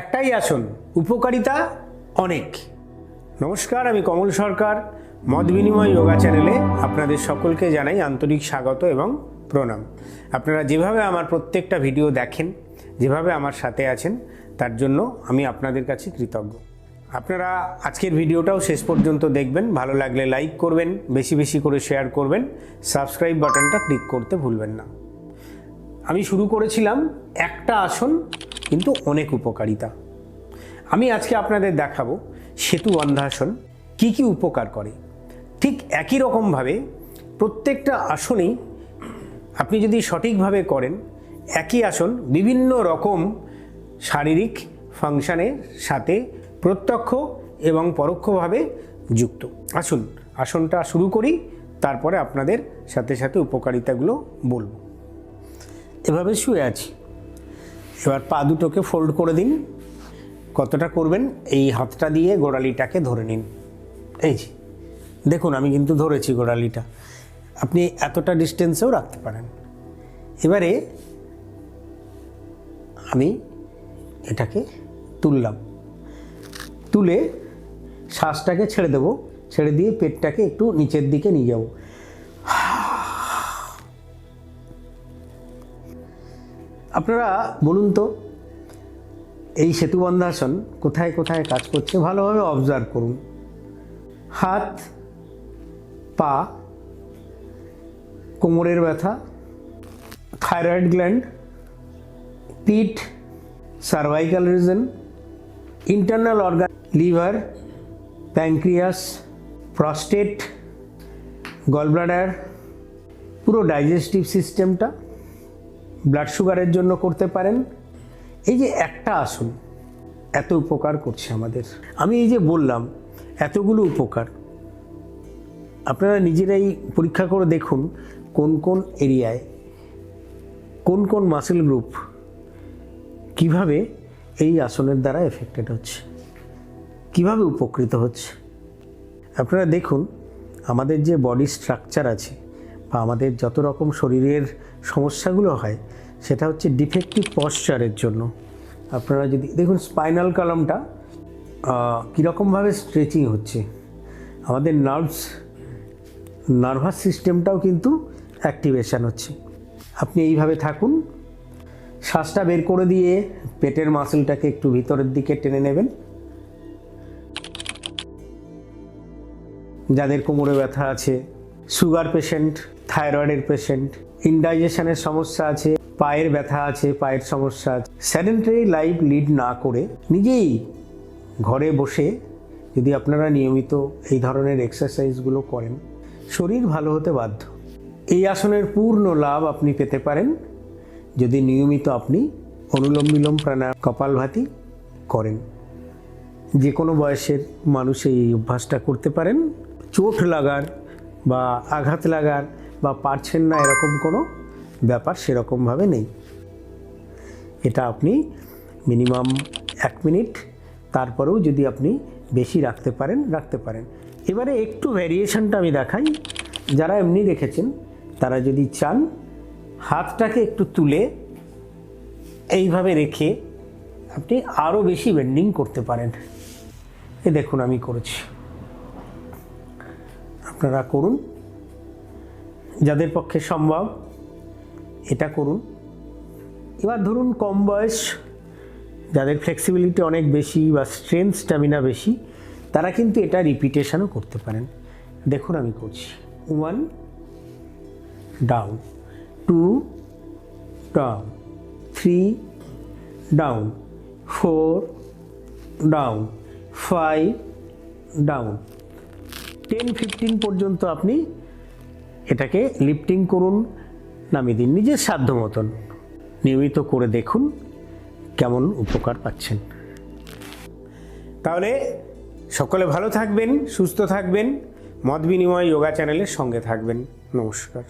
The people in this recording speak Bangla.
একটাই আসন, উপকারিতা অনেক। নমস্কার, আমি কমল সরকার, মত বিনিময় যোগা চ্যানেলে আপনাদের সকলকে জানাই আন্তরিক স্বাগত এবং প্রণাম। আপনারা যেভাবে আমার প্রত্যেকটা ভিডিও দেখেন, যেভাবে আমার সাথে আছেন, তার জন্য আমি আপনাদের কাছে কৃতজ্ঞ। আপনারা আজকের ভিডিওটাও শেষ পর্যন্ত দেখবেন, ভালো লাগলে লাইক করবেন, বেশি বেশি করে শেয়ার করবেন, সাবস্ক্রাইব বাটনটা ক্লিক করতে ভুলবেন না। আমি শুরু করেছিলাম একটা আসন কিন্তু অনেক উপকারিতা। আমি আজকে আপনাদের দেখাবো সেতু বন্ধাসন কি কি উপকার করে। ঠিক একই রকমভাবে প্রত্যেকটা আসনেই আপনি যদি সঠিকভাবে করেন, একই আসন বিভিন্ন রকম শারীরিক ফাংশনের সাথে প্রত্যক্ষ এবং পরোক্ষভাবে যুক্ত। আসুন আসনটা শুরু করি, তারপরে আপনাদের সাথে সাথে উপকারিতাগুলো বলব। এভাবে শুয়ে আছি। এবার পা দুটোকে ফোল্ড করে দিন। কতটা করবেন? এই হাতটা দিয়ে গোড়ালিটাকে ধরে নিন। এই যে, দেখুন আমি কিন্তু ধরেছি গোড়ালিটা। আপনি এতটা ডিস্টেন্সেও রাখতে পারেন। এবারে আমি এটাকে তুললাম। তুলে শ্বাসটাকে ছেড়ে দেবো। ছেড়ে দিয়ে পেটটাকে একটু নিচের দিকে নিয়ে যাব। আপনারা বলুন তো, এই সেতুবন্ধাসন কোথায় কোথায় কাজ করছে? ভালোভাবে অবজার্ভ করুন। হাত, পা, কোমরের ব্যথা থাইরয়েড গ্ল্যান্ড পিঠ cervical region internal organ liver pancreas prostate gallbladder পুরো ডাইজেস্টিভ সিস্টেমটা ব্লাড সুগারের জন্য করতে পারেন। এই যে একটা আসন, এত উপকার করছে আমাদের। আমি এই যে বললাম, এতগুলো উপকার। আপনারা নিজেরাই পরীক্ষা করে দেখুন, কোন কোন এরিয়ায়, কোন কোন মাসেল গ্রুপ কীভাবে এই আসনের দ্বারা এফেক্টেড হচ্ছে, কীভাবে উপকৃত হচ্ছে। আপনারা দেখুন, আমাদের যে বডি স্ট্রাকচার আছে বা আমাদের যত রকম শরীরের সমস্যাগুলো হয়, সেটা হচ্ছে ডিফেক্টিভ পশ্চারের জন্য। আপনারা যদি, দেখুন স্পাইনাল কলামটা কীরকমভাবে স্ট্রেচিং হচ্ছে। আমাদের নার্ভস নার্ভাস সিস্টেমটাও কিন্তু অ্যাক্টিভেশান হচ্ছে। আপনি এইভাবে থাকুন। শ্বাসটা বের করে দিয়ে পেটের মাসেলটাকে একটু ভিতরের দিকে টেনে নেবেন। যাদের কোমরে ব্যথা আছে সুগার পেশেন্ট থাইরয়েডের পেশেন্ট ইনডাইজেশনের সমস্যা আছে, পায়ের ব্যথা আছে, পায়ের সমস্যা আছে। স্যাডেন্টারি লাইফ লিড না করে নিজেই ঘরে বসে যদি আপনারা নিয়মিত এই ধরনের এক্সারসাইজগুলো করেন, শরীর ভালো হতে বাধ্য। এই আসনের পূর্ণ লাভ আপনি পেতে পারেন যদি নিয়মিত আপনি অনুলোম বিলোম প্রাণায়াম কপালভাতি করেন। যে কোনো বয়সের মানুষ এই অভ্যাসটা করতে পারেন। চোট লাগার বা আঘাত লাগার বা পারছেন না এরকম কোনো ব্যাপার সেরকমভাবে নেই। এটা আপনি মিনিমাম এক মিনিট, তারপরেও যদি আপনি বেশি রাখতে পারেন রাখতে পারেন। এবারে একটু ভ্যারিয়েশনটা আমি দেখাই। যারা এমনি রেখেছেন তারা যদি চান, হাতটাকে একটু তুলে এইভাবে রেখে আপনি আরও বেশি বেন্ডিং করতে পারেন। এ দেখুন আমি করেছি। আপনারা করুন। যাদের পক্ষে সম্ভব, এটা করুন। এবার ধরুন কম বয়স, যাদের ফ্লেক্সিবিলিটি অনেক বেশি বা স্ট্রেংথ স্ট্যামিনা বেশি, তারা কিন্তু এটা রিপিটেশনও করতে পারেন। দেখুন আমি করছি। One down two down three down four down five down ten fifteen পর্যন্ত আপনি এটাকে লিফটিং করুন, নামিয়ে দিন নিজের সাধ্য মতন। নিয়মিত করে দেখুন কেমন উপকার পাচ্ছেন। তাহলে সকলে ভালো থাকবেন, সুস্থ থাকবেন। মত বিনিময় যোগা চ্যানেলের সঙ্গে থাকবেন। নমস্কার।